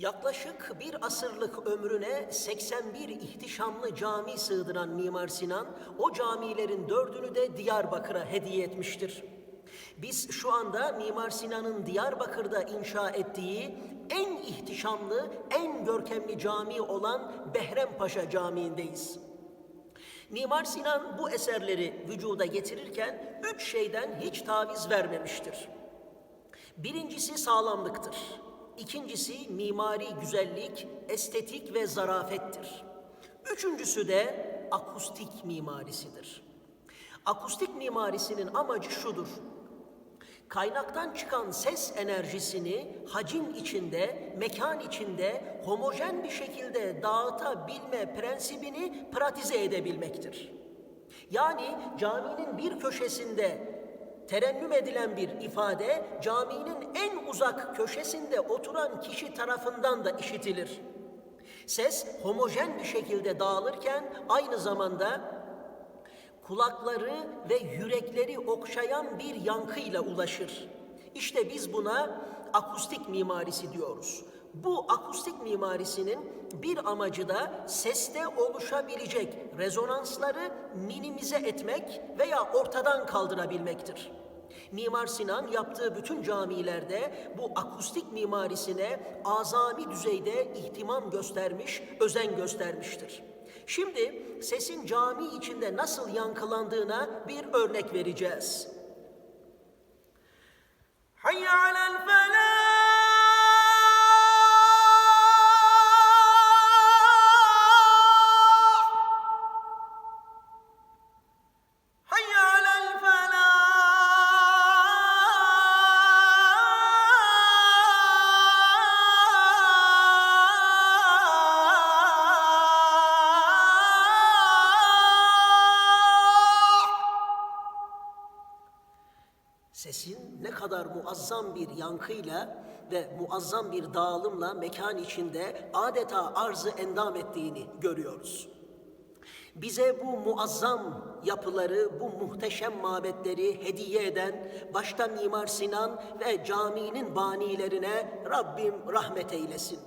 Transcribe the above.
Yaklaşık bir asırlık ömrüne 81 ihtişamlı cami sığdıran Mimar Sinan, o camilerin dördünü de Diyarbakır'a hediye etmiştir. Biz şu anda Mimar Sinan'ın Diyarbakır'da inşa ettiği en ihtişamlı, en görkemli cami olan Behrempaşa Camii'ndeyiz. Mimar Sinan bu eserleri vücuda getirirken üç şeyden hiç taviz vermemiştir. Birincisi sağlamlıktır. İkincisi mimari güzellik, estetik ve zarafettir. Üçüncüsü de akustik mimarisidir. Akustik mimarisinin amacı şudur. Kaynaktan çıkan ses enerjisini hacim içinde, mekan içinde homojen bir şekilde dağıtabilme prensibini pratize edebilmektir. Yani caminin bir köşesinde terennüm edilen bir ifade caminin en uzak köşesinde oturan kişi tarafından da işitilir. Ses homojen bir şekilde dağılırken aynı zamanda kulakları ve yürekleri okşayan bir yankıyla ulaşır. İşte biz buna akustik mimarisi diyoruz. Bu akustik mimarisinin bir amacı da seste oluşabilecek rezonansları minimize etmek veya ortadan kaldırabilmektir. Mimar Sinan yaptığı bütün camilerde bu akustik mimarisine azami düzeyde ihtimam göstermiş, özen göstermiştir. Şimdi sesin cami içinde nasıl yankılandığına bir örnek vereceğiz. Hayy alel felah Sesin ne kadar muazzam bir yankıyla ve muazzam bir dağılımla mekan içinde adeta arzı endam ettiğini görüyoruz. Bize bu muazzam yapıları, bu muhteşem mabetleri hediye eden başta Mimar Sinan ve caminin banilerine Rabbim rahmet eylesin.